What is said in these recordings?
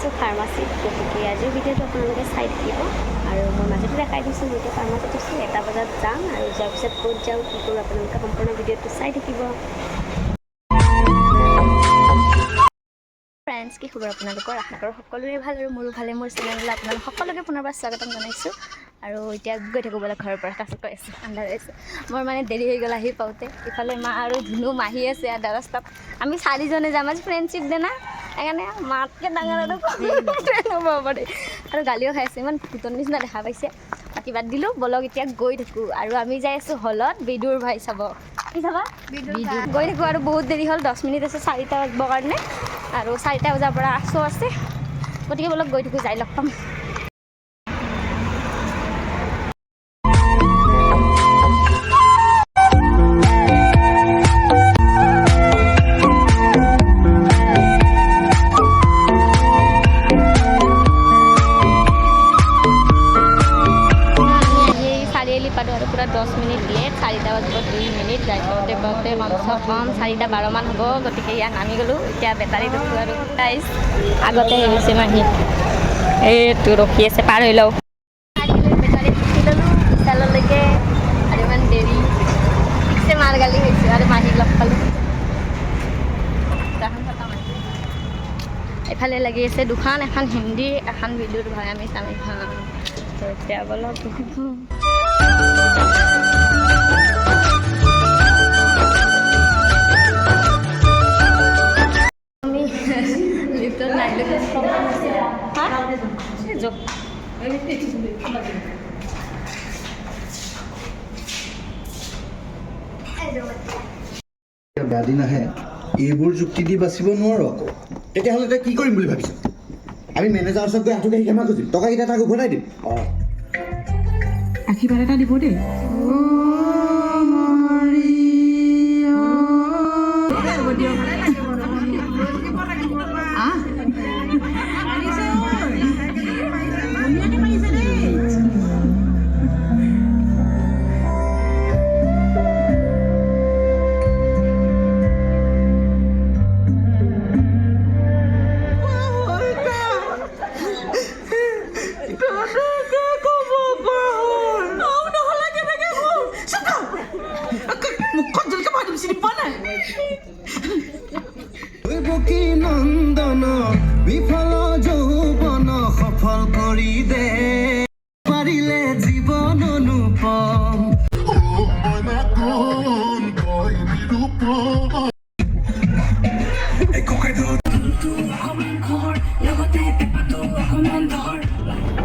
আছোঁ ফাৰ্মাচীত গতিকে আজিৰ ভিডিঅ'টো আপোনালোকে চাই থাকিব আৰু মই মাজতে দেখাই দিছোঁ এতিয়া ফাৰ্মাচীত আছোঁ এটা বজাত যাম আৰু যোৱাৰ পিছত ক'ত যাওঁ, কি কৰোঁ আপোনালোকে সম্পূৰ্ণ ভিডিঅ'টো চাই থাকিব ফ্ৰেণ্ডছ কি খবৰ আপোনালোকৰ? আশা কৰোঁ সকলোৰে ভালো আৰু মোৰো ভালে মোৰ চেনেললৈ আপোনালোক সকলোকে পুনৰবাৰ স্বাগতম জনাইছোঁ। আৰু এতিয়া গৈ থাকোঁ বোলে ঘৰৰ পৰা তাৰপিছত কৈ আছোঁ আন্ধাৰ আছে। মোৰ মানে দেৰি হৈ গ'ল আহি পাওঁতে। ইফালে মা আৰু ধুনু মাহী আছে আধা ৰাস্তাত। আমি চাৰিজনে যাম আজি ফ্ৰেণ্ডশ্বিপ দে না। সেইকাৰণে মাতকৈ ডাঙৰ আৰু ট্ৰেইন আৰু গালিও খাই আছে ইমান ভূতৰ নিচিনা দেখা পাইছে। বাকী বাদ দিলোঁ বলক এতিয়া গৈ থাকোঁ। আৰু আমি যাই আছোঁ হলত বিদুৰ ভাই চাব। কি চাবা? গৈ থাকোঁ আৰু বহুত দেৰি হ'ল দহ মিনিট আছে চাৰিটা বাজিবৰ কাৰণে। আৰু চাৰিটা বজাৰ পৰা শ্ব' আছে। গতিকে বলক গৈ থাকোঁ যাই লগ পাম। কম চাৰিটা বাৰমান হ'ব, গতিকে ইয়াত নামি গ'লোঁ। এতিয়া বেটাৰী দেখোঁ আৰু প্ৰাইচ আগতে আহিছে মাহী এইটো ৰখি আছে, পাৰ হৈ লওঁ বেটাৰীত উঠি আৰু ইমান দেৰি। ঠিকছে মাৰ গালি হৈছে আৰু মাহীক লগ পালোঁ। এফালে লাগি আছে দুখন, এখন হিন্দী, এখন বিদুৰ ভাই আমি চামি খাম এতিয়া বলক। লিফ্টত নাহিলোঁ হা এই যোগ বেয়া দিন আহে এইবোৰ যুক্তি দি বাচিব নোৱাৰো আকৌ। তেতিয়াহ'লে তই কি কৰিম বুলি ভাবিছ? আমি মেনেজাৰৰ ওচৰত গৈ আঁঠু কাঢ়ি ক্ষমা খুজিম টকাকেইটা তাক উভতাই দিম। অঁ। আশীৰ্বাদ এটা দিব দেই। নাই বকী নন্দন বিফল যৌৱন সফল কৰি দে। পাৰিলে জীৱন অনুপম।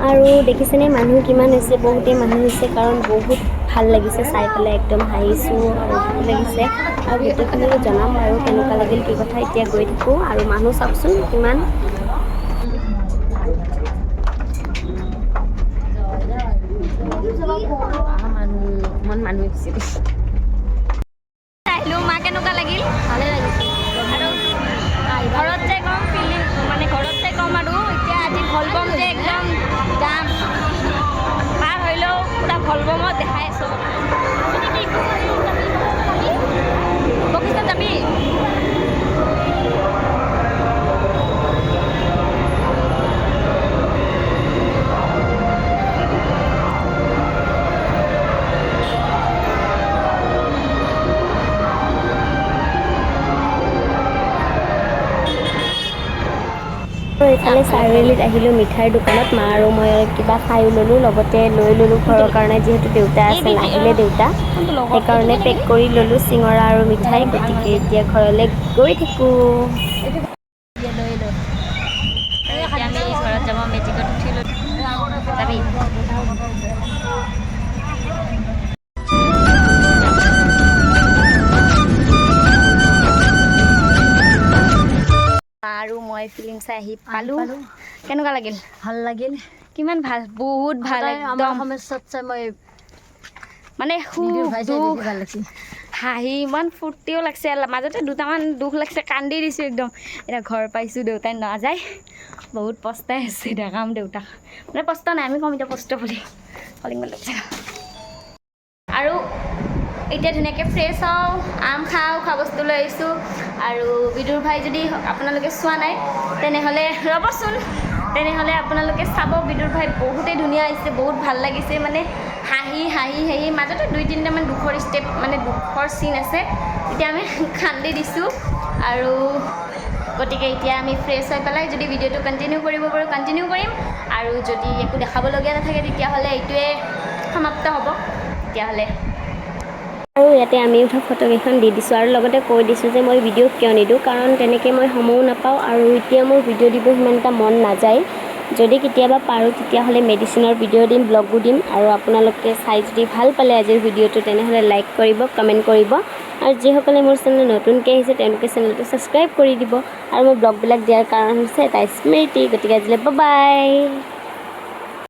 আৰু দেখিছেনে মানুহ কিমান হৈছে বহুতেই মানুহ হৈছে কাৰণ বহুত ভালো লাগিছে চাই পেলাই একদম হাঁহিছোঁ আৰু ভালো লাগিছে। আৰু গোটেইখিনি জনাম আৰু কেনেকুৱা লাগিল কি কথা এতিয়া গৈ থাকোঁ। আৰু মানুহ চাওকচোন কিমান। আহিলোঁ মা কেনেকুৱা লাগিল? ভালে লাগিছে। আৰু ঘৰত যাই ক'ম ফিলিং মানে ঘৰত যাই ক'ম আৰু। এতিয়া আজি ভলবম যে ভলবমত দেখাই আছোঁ এইফালে চাৰিআলিত আহিলোঁ মিঠাইৰ দোকানত। মা আৰু মই কিবা খায়ো ল'লোঁ লগতে লৈ ল'লোঁ ঘৰৰ কাৰণে যিহেতু দেউতা আছে নাহিলে দেউতা। সেইকাৰণে পেক কৰি ল'লোঁ চিঙৰা আৰু মিঠাই। গতিকে এতিয়া ঘৰলৈ গৈ থাকোঁ। মই চাই আহি পালোঁ। কেনেকুৱা লাগিল? ভালো লাগিল। কিমান ভালো বহুত ভালো একদম। সমস্যাত চাই মই মানে হাঁহি ইমান ফূৰ্তিও লাগছে মাজতে দুটামান দুখ লাগিছে কান্দি দিছোঁ একদম। এতিয়া ঘৰ পাইছোঁ দেউতাই নাযায়। বহুত পস্তাই আছে এতিয়া কাম দেউতাক। মানে পস্তা নাই আমি কম এতিয়া কষ্ট বুলি। কলিং বেল লাগিছে। আৰু এতিয়া ধুনীয়াকৈ ফ্ৰেছ হওঁ আম খাওঁ খোৱা বস্তু লৈ আহিছোঁ। আৰু বিদুৰ ভাই যদি আপোনালোকে চোৱা নাই তেনেহ'লে ৰ'বচোন। তেনেহ'লে আপোনালোকে চাব বিদুৰ ভাই বহুতেই ধুনীয়া হৈছে বহুত ভাল লাগিছে। মানে হাঁহি হাঁহি হাঁহি মাজতে দুই তিনিটামান দুখৰ ষ্টেপ মানে দুখৰ চিন আছে। তেতিয়া আমি কান্দি দিছোঁ। আৰু গতিকে এতিয়া আমি ফ্ৰেছ হৈ পেলাই যদি ভিডিঅ'টো কণ্টিনিউ কৰিব পাৰোঁ কণ্টিনিউ কৰিম। আৰু যদি একো দেখাবলগীয়া নাথাকে তেতিয়াহ'লে এইটোৱে সমাপ্ত হ'ব। তেতিয়াহ'লে। আৰু ইয়াতে আমি উঠা ফটোকেইখন দি দিছোঁ আৰু লগতে কৈ দিছোঁ যে মই ভিডিঅ' কিয় নিদিওঁ কাৰণ তেনেকৈ মই সময়ো নাপাওঁ আৰু এতিয়া মোৰ ভিডিঅ' দিব সিমান এটা মন নাযায়। যদি কেতিয়াবা পাৰোঁ তেতিয়াহ'লে মেডিচিনৰ ভিডিঅ' দিম ব্লগো দিম আৰু আপোনালোকে চাই যদি ভাল পালে আজিৰ ভিডিঅ'টো তেনেহ'লে লাইক কৰিব কমেণ্ট কৰিব। আৰু যিসকলে মোৰ চেনেল নতুনকৈ আহিছে তেওঁলোকে চেনেলটো ছাবস্ক্ৰাইব কৰি দিব। আৰু মই ব্লগবিলাক দিয়াৰ কাৰণ হৈছে এটা স্মৃতি। গতিকে আজিলৈ বাই